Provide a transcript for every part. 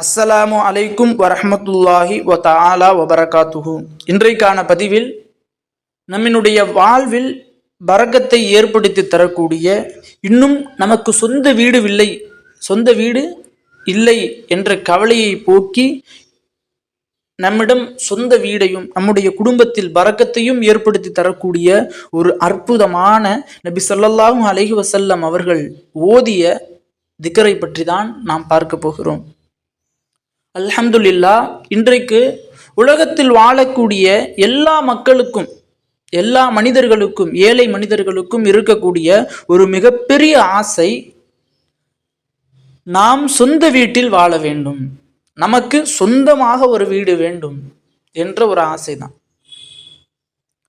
அஸ்ஸலாமு அலைக்கும் வரஹ்மத்துல்லாஹி வ தஆலா வபரகாத்துஹு. இன்றைக்கான பதிவில் நம்மினுடைய வாழ்வில் பரக்கத்தை ஏற்படுத்தி தரக்கூடிய இன்னும் நமக்கு சொந்த வீடு இல்லை சொந்த வீடு இல்லை என்ற கவலையை போக்கி நம்மிடம் சொந்த வீடையும் நம்முடைய குடும்பத்தில் பரக்கத்தையும் ஏற்படுத்தி தரக்கூடிய ஒரு அற்புதமான நபி சொல்லல்லாஹும் அலஹி வசல்லம் அவர்கள் ஓதிய திக்கரை பற்றி தான் நாம் பார்க்க போகிறோம். அல்ஹம்துல்லா இன்றைக்கு உலகத்தில் வாழக்கூடிய எல்லா மக்களுக்கும் எல்லா மனிதர்களுக்கும் ஏழை மனிதர்களுக்கும் இருக்கக்கூடிய ஒரு மிகப்பெரிய ஆசை நாம் சொந்த வீட்டில் வாழ வேண்டும். நமக்கு சொந்தமாக ஒரு வீடு வேண்டும் என்ற ஒரு ஆசைதான்.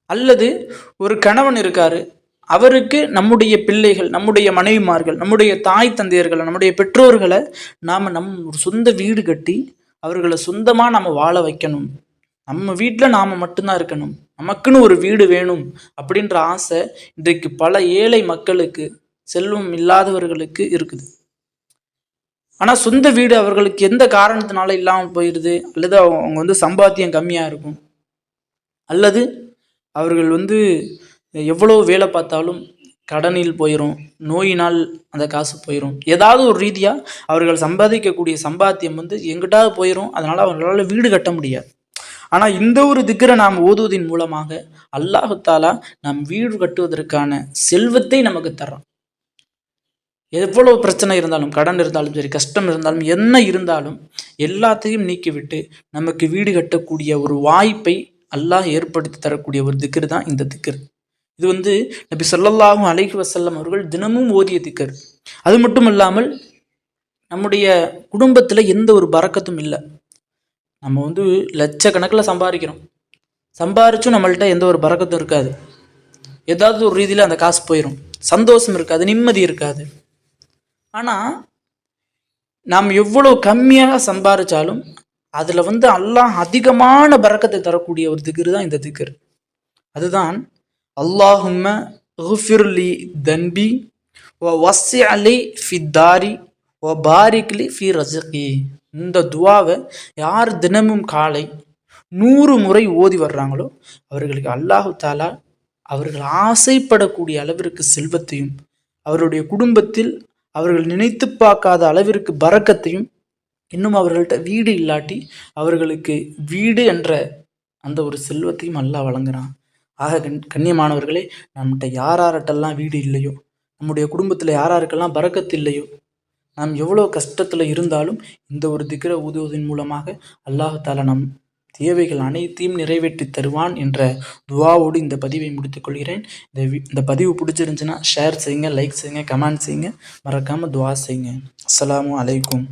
அல்லது ஒரு கணவன் இருக்காரு அவருக்கு நம்முடைய பிள்ளைகள் நம்முடைய மனைவிமார்கள் நம்முடைய தாய் தந்தையர்களை நம்முடைய பெற்றோர்களை நாம் நம் ஒரு சொந்த வீடு கட்டி அவர்களை சொந்தமாக நம்ம வாழ வைக்கணும். நம்ம வீட்டில் நாம் மட்டும்தான் இருக்கணும். நமக்குன்னு ஒரு வீடு வேணும் அப்படின்ற ஆசை இன்றைக்கு பல ஏழை மக்களுக்கு செல்வம் இல்லாதவர்களுக்கு இருக்குது. ஆனால் சொந்த வீடு அவர்களுக்கு எந்த காரணத்தினால இல்லாமல் போயிடுது அல்லது அவங்க வந்து சம்பாத்தியம் கம்மியாக இருக்கும்? அல்லது அவர்கள் வந்து எவ்வளோ வேலை பார்த்தாலும் கடனில் போயிடும் நோயினால் அந்த காசு போயிடும் ஏதாவது ஒரு ரீதியாக அவர்கள் சம்பாதிக்கக்கூடிய சம்பாத்தியம் வந்து எங்கிட்டாவது போயிடும் அதனால் அவர்களால் வீடு கட்ட முடியாது. ஆனால் இந்த ஒரு திக்கரை நாம் ஓதுவதன் மூலமாக அல்லாஹு நம் வீடு கட்டுவதற்கான செல்வத்தை நமக்கு தர்றான். எவ்வளோ பிரச்சனை இருந்தாலும் கடன் இருந்தாலும் சரி கஷ்டம் இருந்தாலும் என்ன இருந்தாலும் எல்லாத்தையும் நீக்கிவிட்டு நமக்கு வீடு கட்டக்கூடிய ஒரு வாய்ப்பை அல்லாஹ் ஏற்படுத்தி தரக்கூடிய ஒரு திக்கர் தான் இந்த திக்கர். இது வந்து நபி ஸல்லல்லாஹு அலைஹி வசல்லம் அவர்கள் தினமும் ஓதிய திக்கர். அது மட்டும் இல்லாமல் நம்முடைய குடும்பத்தில் எந்த ஒரு பறக்கத்தும் இல்லை. நம்ம வந்து லட்சக்கணக்கில் சம்பாதிக்கிறோம். சம்பாரிச்சும் நம்மள்ட்ட எந்த ஒரு பறக்கத்தும் இருக்காது. ஏதாவது ஒரு ரீதியில் அந்த காசு போயிடும் சந்தோஷம் இருக்காது நிம்மதி இருக்காது. ஆனால் நாம் எவ்வளோ கம்மியாக சம்பாரித்தாலும் அதில் வந்து அல்லாஹ் அதிகமான பறக்கத்தை தரக்கூடிய ஒரு திக்ரு தான் இந்த திக்ர். அதுதான் அல்லாஹும்ம உஃபிர்லி தன்பி ஓ வஸ்ஸி அலி ஃபி தாரி ஓ பாரிக்லி ஃபி ரசகி இந்த துவாவை யார் தினமும் காலை நூறு முறை ஓதி வர்றாங்களோ அவர்களுக்கு அல்லாஹு தாலா அவர்கள் ஆசைப்படக்கூடிய அளவிற்கு செல்வத்தையும் அவருடைய குடும்பத்தில் அவர்கள் நினைத்து பார்க்காத அளவிற்கு பறக்கத்தையும் இன்னும் அவர்கள்ட்ட வீடு இல்லாட்டி அவர்களுக்கு வீடு என்ற அந்த ஒரு செல்வத்தையும் அல்லாஹ் வழங்குறான். ஆக கண் கண்ணியமானவர்களே நம்மகிட்ட யார் வீடு இல்லையோ நம்முடைய குடும்பத்தில் யார் யாருக்கெல்லாம் பறக்கத்து இல்லையோ நாம் எவ்வளோ கஷ்டத்தில் இருந்தாலும் இந்த ஒரு திக்ர ஊதுவதன் மூலமாக அல்லாஹ் நம் தேவைகள் அனைத்தையும் நிறைவேற்றி தருவான் என்ற துவாவோடு இந்த பதிவை முடித்துக்கொள்கிறேன் இந்த வி- இந்த பதிவு பிடிச்சிருந்துச்சுன்னா ஷேர் செய்யுங்க லைக் செய்யுங்க கமெண்ட் செய்யுங்க. மறக்காமல் துவா செய்யுங்க. அஸ்லாம் அலைக்கும்.